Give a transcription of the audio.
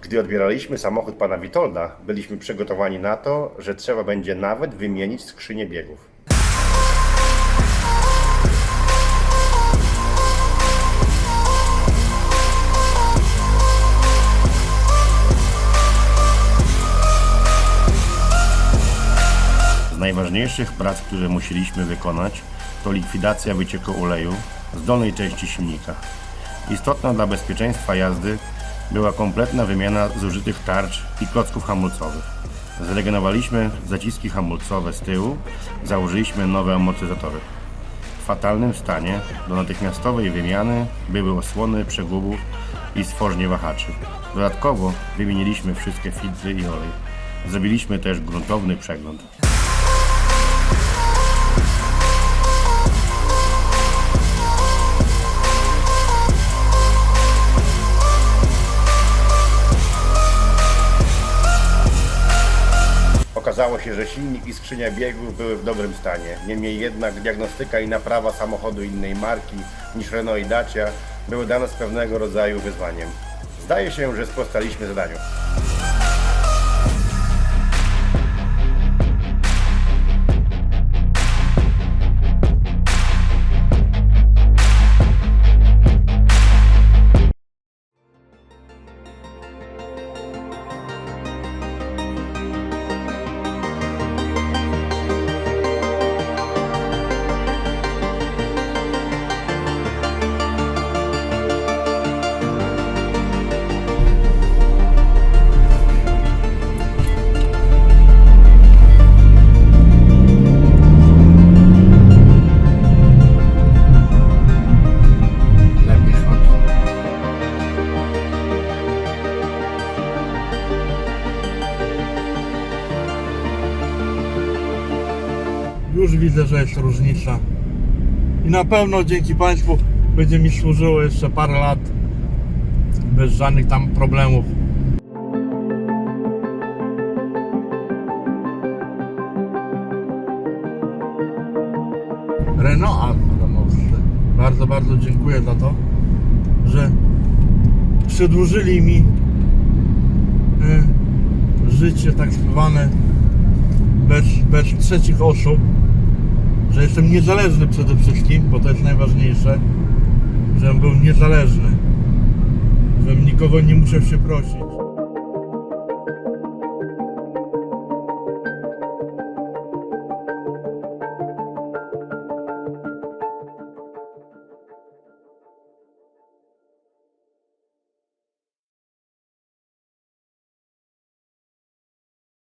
Gdy odbieraliśmy samochód pana Witolda, byliśmy przygotowani na to, że trzeba będzie nawet wymienić skrzynię biegów. Z najważniejszych prac, które musieliśmy wykonać, to likwidacja wycieku oleju z dolnej części silnika. Istotna dla bezpieczeństwa jazdy była kompletna wymiana zużytych tarcz i klocków hamulcowych. Zregenerowaliśmy zaciski hamulcowe z tyłu, założyliśmy nowe amortyzatory. W fatalnym stanie do natychmiastowej wymiany były osłony przegubów i stworzenie wahaczy. Dodatkowo wymieniliśmy wszystkie filtry i olej. Zrobiliśmy też gruntowny przegląd. Okazało się, że silnik i skrzynia biegów były w dobrym stanie. Niemniej jednak diagnostyka i naprawa samochodu innej marki niż Renault i Dacia były dla nas pewnego rodzaju wyzwaniem. Zdaje się, że sprostaliśmy zadaniu. Już widzę, że jest różnica. I na pewno dzięki Państwu będzie mi służyło jeszcze parę lat bez żadnych tam problemów. Renault Automobilsy. Bardzo, bardzo dziękuję za to, że przedłużyli mi e, życie tak zwane bez, bez trzecich osób, że jestem niezależny przede wszystkim, bo to jest najważniejsze, żebym był niezależny, żebym nikogo nie musiał się prosić.